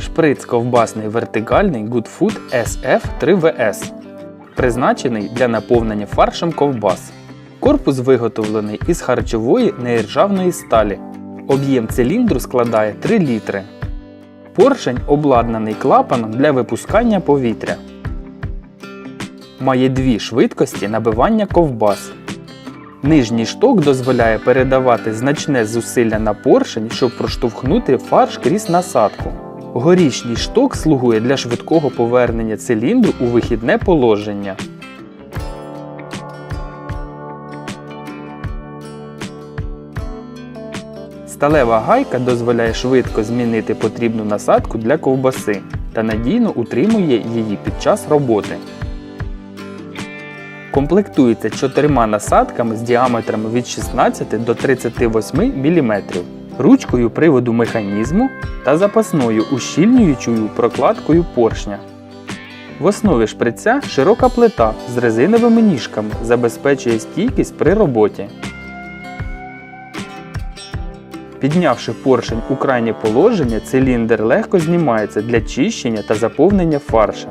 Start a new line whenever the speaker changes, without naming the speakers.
Шприц ковбасний вертикальний Goodfood SF 3VS, призначений для наповнення фаршем ковбас. Корпус виготовлений із харчової неіржавної сталі. Об'єм циліндру складає 3 літри. Поршень обладнаний клапаном для випускання повітря. Має дві швидкості набивання ковбас. Нижній шток дозволяє передавати значне зусилля на поршень, щоб проштовхнути фарш крізь насадку. Горішній шток слугує для швидкого повернення циліндру у вихідне положення. Сталева гайка дозволяє швидко змінити потрібну насадку для ковбаси та надійно утримує її під час роботи. Комплектується чотирма насадками з діаметрами від 16 до 38 мм, ручкою приводу механізму та запасною ущільнюючою прокладкою поршня. В основі шприця широка плита з резиновими ніжками забезпечує стійкість при роботі. Піднявши поршень у крайнє положення, циліндр легко знімається для чищення та заповнення фаршем.